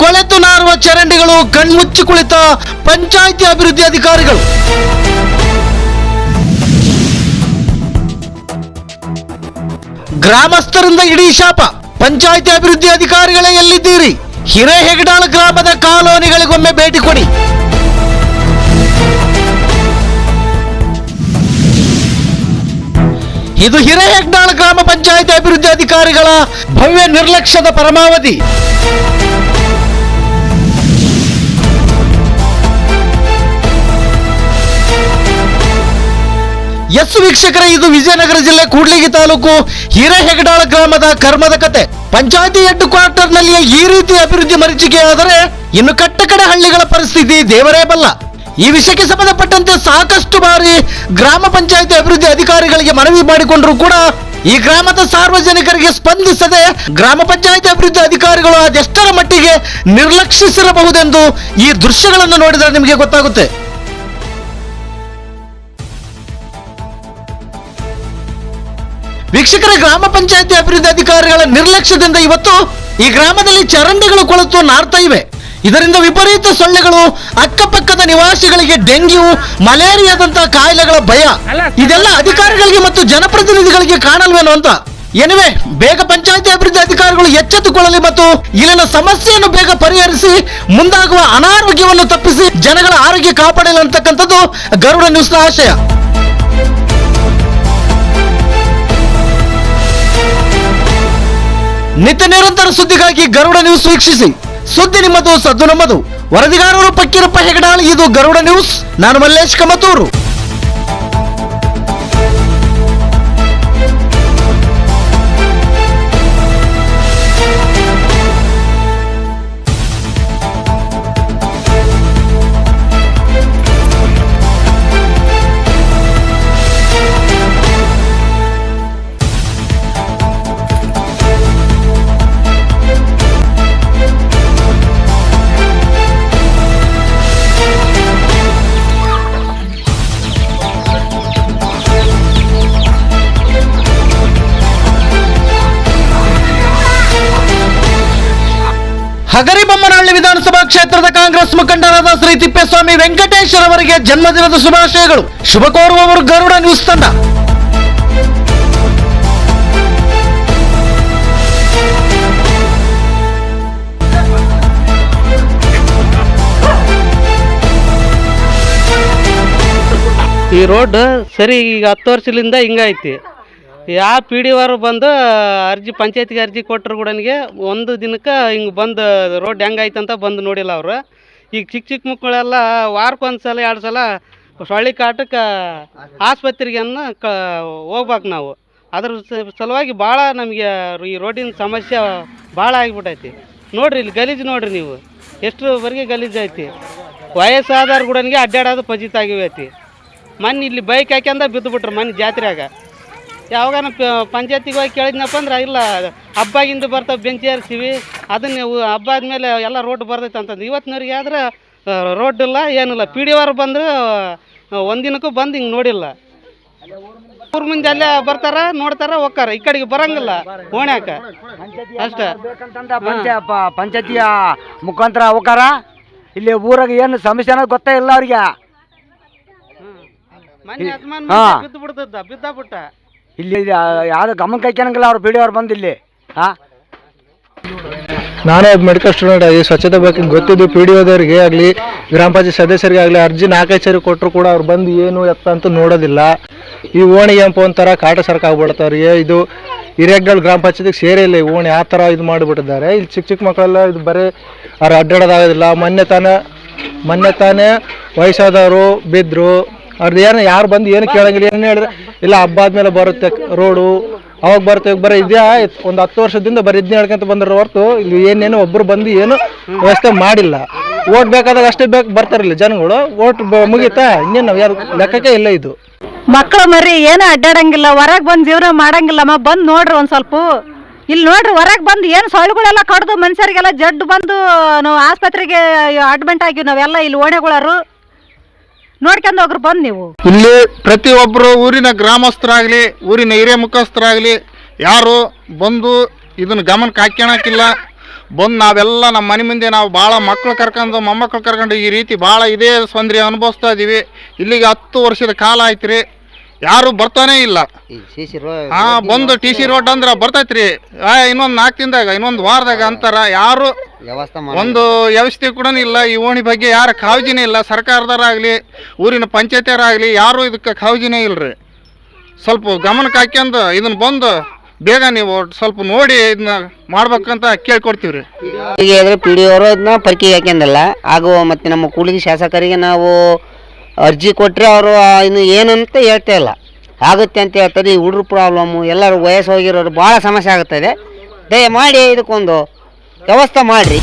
ಕೊಳೆತು ನಾರುವ ಚರಂಡಿಗಳು ಕಣ್ಮುಚ್ಚಿ ಕುಳಿತ ಪಂಚಾಯಿತಿ ಅಭಿವೃದ್ಧಿ ಅಧಿಕಾರಿಗಳು. ಗ್ರಾಮಸ್ಥರಿಂದ ಇಡೀ ಶಾಪ, ಪಂಚಾಯಿತಿ ಅಭಿವೃದ್ಧಿ ಅಧಿಕಾರಿಗಳೇ ಎಲ್ಲಿದ್ದೀರಿ? ಹಿರೇಹೆಗಡಾಳ ಗ್ರಾಮದ ಕಾಲೋನಿಗಳಿಗೊಮ್ಮೆ ಭೇಟಿ ಕೊಡಿ. ಇದು ಹಿರೇಹೆಗ್ನಾಳ ಗ್ರಾಮ ಪಂಚಾಯತ್ ಅಭಿವೃದ್ಧಿ ಅಧಿಕಾರಿಗಳ ಭವ್ಯ ನಿರ್ಲಕ್ಷ್ಯದ ಪರಮಾವಧಿ. ಎಸ್ ವೀಕ್ಷಕರೇ, ಇದು ವಿಜಯನಗರ ಜಿಲ್ಲೆ ಕೂಡ್ಲಿಗಿ ತಾಲೂಕು ಹಿರೇಹೆಗಡಾಳ ಗ್ರಾಮದ ಕರ್ಮದ ಕತೆ. ಪಂಚಾಯತಿ ಹೆಡ್ ಕ್ವಾರ್ಟರ್ನಲ್ಲಿ ಈ ರೀತಿ ಅಭಿವೃದ್ಧಿ ಮರೀಚಿಕೆಯಾದರೆ ಇನ್ನು ಕಟ್ಟಕಡೆ ಹಳ್ಳಿಗಳ ಪರಿಸ್ಥಿತಿ ದೇವರೇ ಬಲ್ಲ. ಈ ವಿಷಯಕ್ಕೆ ಸಂಬಂಧಪಟ್ಟಂತೆ ಸಾಕಷ್ಟು ಬಾರಿ ಗ್ರಾಮ ಪಂಚಾಯತಿ ಅಭಿವೃದ್ಧಿ ಅಧಿಕಾರಿಗಳಿಗೆ ಮನವಿ ಮಾಡಿಕೊಂಡರೂ ಕೂಡ ಈ ಗ್ರಾಮದ ಸಾರ್ವಜನಿಕರಿಗೆ ಸ್ಪಂದಿಸದೆ ಗ್ರಾಮ ಪಂಚಾಯತಿ ಅಭಿವೃದ್ಧಿ ಅಧಿಕಾರಿಗಳು ಅದೆಷ್ಟರ ಮಟ್ಟಿಗೆ ನಿರ್ಲಕ್ಷಿಸಿರಬಹುದೆಂದು ಈ ದೃಶ್ಯಗಳನ್ನು ನೋಡಿದರೆ ನಿಮಗೆ ಗೊತ್ತಾಗುತ್ತೆ. ವೀಕ್ಷಕರ ಗ್ರಾಮ ಪಂಚಾಯತಿ ಅಭಿವೃದ್ಧಿ ಅಧಿಕಾರಿಗಳ ನಿರ್ಲಕ್ಷ್ಯದಿಂದ ಇವತ್ತು ಈ ಗ್ರಾಮದಲ್ಲಿ ಚರಂಡಿಗಳು ಕೊಳತು ನಾರ್ತಾ ಇವೆ. ಇದರಿಂದ ವಿಪರೀತ ಸೊಳ್ಳೆಗಳು ಅಕ್ಕಪಕ್ಕದ ನಿವಾಸಿಗಳಿಗೆ ಡೆಂಗ್ಯೂ ಮಲೇರಿಯಾದಂತಹ ಕಾಯಿಲೆಗಳ ಭಯ. ಇದೆಲ್ಲ ಅಧಿಕಾರಿಗಳಿಗೆ ಮತ್ತು ಜನಪ್ರತಿನಿಧಿಗಳಿಗೆ ಕಾಣಲ್ವೇನೋ ಅಂತ. ಎನಿವೆ ಬೇಗ ಪಂಚಾಯತಿ ಅಭಿವೃದ್ಧಿ ಅಧಿಕಾರಿಗಳು ಎಚ್ಚೆತ್ತುಕೊಳ್ಳಲಿ ಮತ್ತು ಇಲ್ಲಿನ ಸಮಸ್ಯೆಯನ್ನು ಬೇಗ ಪರಿಹರಿಸಿ ಮುಂದಾಗುವ ಅನಾರೋಗ್ಯವನ್ನು ತಪ್ಪಿಸಿ ಜನಗಳ ಆರೋಗ್ಯ ಕಾಪಾಡಲಿ ಅಂತಕ್ಕಂಥದ್ದು ಗರುಡ ನ್ಯೂಸ್ನ ಆಶಯ. ನಿತ್ಯ ನಿರಂತರ ಸುದ್ದಿಗಾಗಿ ಗರುಡ ನ್ಯೂಸ್ ವೀಕ್ಷಿಸಿ. ಸುದ್ದಿ ನಿಮ್ಮದು, ಸದ್ದು ನಮ್ಮದು. ವರದಿಗಾರರು ಪಕ್ಕಿರಪ್ಪ ಹೆಗಡಾಳ್, ಇದು ಗರುಡ ನ್ಯೂಸ್ ನಾನು ಮಲ್ಲೇಶ್ ಕಮತೂರು. ಹಗರಿಬೊಮ್ಮನಹಳ್ಳಿ ವಿಧಾನಸಭಾ ಕ್ಷೇತ್ರದ ಕಾಂಗ್ರೆಸ್ ಮುಖಂಡರಾದ ಶ್ರೀ ತಿಪ್ಪೇಸ್ವಾಮಿ ವೆಂಕಟೇಶ್ವರ ಅವರಿಗೆ ಜನ್ಮದಿನದ ಶುಭಾಶಯಗಳು. ಶುಭ ಕೋರುವವರು ಗರುಡ ನ್ಯೂಸ್ ತಂಡ. ಈ ರೋಡ್ ಸರಿ ಈಗ ಹತ್ತು ವರ್ಷದಿಂದ ಹಿಂಗೈತಿ ಯಾವ ಪಿ ಡಿ ಅವರು ಬಂದು ಅರ್ಜಿ, ಪಂಚಾಯತ್ಗೆ ಅರ್ಜಿ ಕೊಟ್ಟರು ಕೂಡ ಒಂದು ದಿನಕ್ಕೆ ಹಿಂಗೆ ಬಂದು ರೋಡ್ ಹೆಂಗೈತೆ ಅಂತ ಬಂದು ನೋಡಿಲ್ಲ ಅವರು. ಈಗ ಚಿಕ್ಕ ಚಿಕ್ಕ ಮಕ್ಕಳೆಲ್ಲ ವಾರಕ್ಕೊಂದು ಸಲ, ಎರಡು ಸಲ ಸೊಳ್ಳೆ ಕಾಟಕ್ಕೆ ಆಸ್ಪತ್ರೆಗೆ ಕ, ಹೋಗ್ಬೇಕು ನಾವು. ಅದ್ರ ಸಲುವಾಗಿ ಭಾಳ ನಮಗೆ ಈ ರೋಡಿನ ಸಮಸ್ಯೆ ಭಾಳ ಆಗಿಬಿಟ್ಟೈತಿ ನೋಡಿರಿ ಇಲ್ಲಿ ಗಲೀಜು ನೋಡಿರಿ ನೀವು. ಎಷ್ಟರವರೆಗೆ ಗಲೀಜು ಐತಿ. ವಯಸ್ಸಾದವ್ರು ಕೂಡ ಅಡ್ಡಾಡೋದು ಪಜಿತ ಆಗಿವೈತಿ ಮೊನ್ನೆ ಇಲ್ಲಿ ಬೈಕ್ ಹಾಕ್ಯಂದ ಬಿದ್ದುಬಿಟ್ರು ಮೊನ್ನೆ ಜಾತ್ರೆಯಾಗ. ಯಾವಾಗಾನ ಪಂಚಾಯತಿಗೆ ಹೋಗಿ ಕೇಳಿದ್ನಪ್ಪ ಅಂದ್ರೆ ಇಲ್ಲ ಹಬ್ಬಾಗಿಂದ ಬರ್ತಾವೆ ಬೆಂಚ್ ಏರಿಸ್ತೀವಿ ಅದನ್ನ ಹಬ್ಬ ಆದಮೇಲೆ ಎಲ್ಲ ರೋಡ್ ಬರ್ತೈತೆ ಅಂತಂದು. ಇವತ್ತಿನವ್ರಿಗೆ ಆದ್ರೆ ರೋಡ್ ಇಲ್ಲ ಏನಿಲ್ಲ. ಪಿ ಡಿ ಆರ್ ಬಂದು ಒಂದಿನಕ್ಕೂ ಬಂದು ಹಿಂಗೆ ನೋಡಿಲ್ಲ. ಊರ ಮುಂದೆ ಅಲ್ಲೇ ಬರ್ತಾರ ನೋಡ್ತಾರ ಹೋಗ್ತಾರ. ಈ ಕಡೆಗೆ ಬರಂಗಿಲ್ಲ ಓಣ್ಯಾಕ ಅಷ್ಟೇ. ಪಂಚಾಯತಿಯ ಮುಖಾಂತರ ಹೋಗಾರ ಇಲ್ಲಿ ಊರಾಗ ಏನು ಸಮಸ್ಯೆ ಅನ್ನೋದು ಗೊತ್ತೇ ಇಲ್ಲ ಅವ್ರಿಗೆ. ಬಿಡ್ತದ ಬಿದ್ದ ಬಿಟ್ಟ. ಇಲ್ಲಿ ಯಾರು ಗಮನ ಕೈಕೊಳಂಗಿಲ್ಲ ಅವ್ರು ಬಿಡಿ, ಅವ್ರು ಬಂದು ಇಲ್ಲಿ. ಹಾ ನಾನೇ ಮೆಡಿಕಲ್ ಸ್ಟೂಡೆಂಟ್ ಆಗಿ ಸ್ವಚ್ಛತೆ ಬಗ್ಗೆ ಗೊತ್ತಿದ್ದು ಪಿ ಡಿ ಒದವರಿಗೆ ಆಗಲಿ, ಗ್ರಾಮ ಪಂಚಾಯತ್ ಸದಸ್ಯರಿಗೆ ಆಗಲಿ, ಅರ್ಜಿ ನಾಲ್ಕೈದು ಸರಿ ಕೊಟ್ಟರು ಕೂಡ ಅವ್ರು ಬಂದು ಏನು ಎತ್ತ ಅಂತ ನೋಡೋದಿಲ್ಲ. ಈ ಓಣಿ ಎಂಪು ಒಂಥರ ಕಾಟ ಸರ್ಕ ಆಗ್ಬಿಡ್ತಾರೆ ಇದು ಹಿರೇಗ್ಡಾಳ್ ಗ್ರಾಮ ಪಂಚಾಯತಿಗೆ ಸೇರೇ ಇಲ್ಲ ಈ ಓಣಿ, ಆ ಥರ ಇದು ಮಾಡಿಬಿಟ್ಟಿದ್ದಾರೆ. ಇಲ್ಲಿ ಚಿಕ್ಕ ಚಿಕ್ಕ ಮಕ್ಕಳೆಲ್ಲ ಇದು ಬರೀ ಅವ್ರು ಅಡ್ಡಾಡೋದಾಗೋದಿಲ್ಲ. ಮೊನ್ನೆ ತಾನೇ ಮೊನ್ನೆ ತಾನೇ ವಯಸ್ಸಾದವರು ಬಿದ್ದರು ಅವ್ರದ್ದು ಏನು ಯಾರು ಬಂದು ಏನು ಕೇಳಂಗಿಲ್ಲ, ಏನು ಹೇಳಿದ್ರೆ. ಇಲ್ಲ, ಹಬ್ಬ ಆದ್ಮೇಲೆ ಬರುತ್ತೆ ರೋಡು. ಅವಾಗ ಬರ್ತೇವೆ ಬರೀ ಇದ್ಯಾ? ಒಂದು ಹತ್ತು ವರ್ಷದಿಂದ ಬರೀ ಇದನ್ನ ಹೇಳ್ಕೊಂತ ಬಂದ್ರ ಹೊರತು. ಇಲ್ಲಿ ಏನೇನು ಒಬ್ಬರು ಬಂದು ಏನು ವ್ಯವಸ್ಥೆ ಮಾಡಿಲ್ಲ. ಓಟ್ ಬೇಕಾದಾಗ ಅಷ್ಟೇ ಬೇಕು, ಬರ್ತಾರಿಲ್ಲ ಜನಗಳು. ಓಟ್ ಮುಗೀತಾ? ಇನ್ನೇನು ನಾವು ಯಾರು ಲೆಕ್ಕಕ್ಕೆ ಇಲ್ಲ ಇದು. ಮಕ್ಕಳು ಮರಿ, ಏನೂ ಅಡ್ಡಾಡಂಗಿಲ್ಲ. ಹೊರಗೆ ಬಂದು ಜೀವನ ಮಾಡಂಗಿಲ್ಲಮ್ಮ ಬಂದು ನೋಡ್ರಿ ಒಂದು ಸ್ವಲ್ಪ. ಇಲ್ಲಿ ನೋಡ್ರಿ, ಹೊರಗೆ ಬಂದು ಏನು ಸೊಳ್ಳುಗಳೆಲ್ಲ ಕಡ್ದು ಮನುಷ್ಯರಿಗೆಲ್ಲ ಜಡ್ಡು ಬಂದು ನಾವು ಆಸ್ಪತ್ರೆಗೆ ಅಡ್ಮಿಂಟ್ ಆಗಿವಿ ನಾವೆಲ್ಲ, ಇಲ್ಲಿ ಓಣೆಗಳರು ನೋಡ್ಕೊಂಡು ಹೋಗ್ರಿ, ಬಂದ್ ನೀವು. ಇಲ್ಲಿ ಪ್ರತಿಯೊಬ್ಬರು ಊರಿನ ಗ್ರಾಮಸ್ಥರಾಗಲಿ, ಊರಿನ ಹಿರಿಯ ಮುಖಸ್ಥರಾಗಲಿ, ಯಾರು ಬಂದು ಇದನ್ನ ಗಮನಕ್ಕೆ ಹಾಕ್ಯಣಕ್ಕಿಲ್ಲ. ಬಂದು ನಾವೆಲ್ಲ ನಮ್ಮ ಮನೆ ಮುಂದೆ ನಾವು ಭಾಳ ಮಕ್ಕಳು ಕರ್ಕೊಂಡು ಮೊಮ್ಮಕ್ಕಳು ಕರ್ಕೊಂಡು ಈ ರೀತಿ ಭಾಳ ಇದೇ ತೊಂದರೆ ಅನುಭವಿಸ್ತಾ ಇದ್ದೀವಿ ಇಲ್ಲಿಗೆ ಹತ್ತು ವರ್ಷದ ಕಾಲ ಆಯ್ತು ರೀ ಯಾರು ಬರ್ತಾನೆ ಇಲ್ಲ. ಹಾ ಬಂದು ಟಿ ಸಿ ರೋಡ್ ಅಂದ್ರೆ ಬರ್ತೈತ್ರಿ. ಆ ಇನ್ನೊಂದು ನಾಲ್ಕು ದಿನದಾಗ ಇನ್ನೊಂದು ವಾರದಾಗ ಅಂತಾರ. ಯಾರು ಒಂದು ವ್ಯವಸ್ಥೆ ಕೂಡ ಇಲ್ಲ. ಈ ಓಣಿ ಬಗ್ಗೆ ಯಾರ ಕಾಳಜಿನೇ ಇಲ್ಲ. ಸರ್ಕಾರದವರಾಗಲಿ ಊರಿನ ಪಂಚಾಯತಿಯರಾಗ್ಲಿ ಯಾರು ಇದಕ್ಕೆ ಕಾಳಜಿನೇ ಇಲ್ರಿ. ಸ್ವಲ್ಪ ಗಮನಕ್ಕೆ ಹಾಕ್ಯಂದು ಇದನ್ನ ಬಂದು ಬೇಗ ನೀವು ಸ್ವಲ್ಪ ನೋಡಿ ಇದನ್ನ ಮಾಡ್ಬೇಕಂತ ಕೇಳ್ಕೊಡ್ತೀವ್ರಿ. ಈಗ ಪಿ ಡಿ ಅವರು ಇದನ್ನ ಪರಿಕೆ ಹಾಕ್ಯಂದಲ್ಲ. ಹಾಗೂ ಮತ್ತೆ ನಮ್ಮ ಕೂಲಿಗೆ ಶಾಸಕರಿಗೆ ನಾವು ಅರ್ಜಿ ಕೊಟ್ಟರೆ ಅವರು ಇನ್ನು ಏನಂತ ಹೇಳ್ತಾ ಇಲ್ಲ. ಆಗುತ್ತೆ ಅಂತ ಹೇಳ್ತಾರೆ, ಈ ಹುಡ್ರ ಪ್ರಾಬ್ಲಮ್ಮು ಎಲ್ಲರೂ ವಯಸ್ಸು ಹೋಗಿರೋರು ಭಾಳ ಸಮಸ್ಯೆ ಆಗುತ್ತದೆ. ದಯಮಾಡಿ ಇದಕ್ಕೊಂದು ವ್ಯವಸ್ಥೆ ಮಾಡಿರಿ.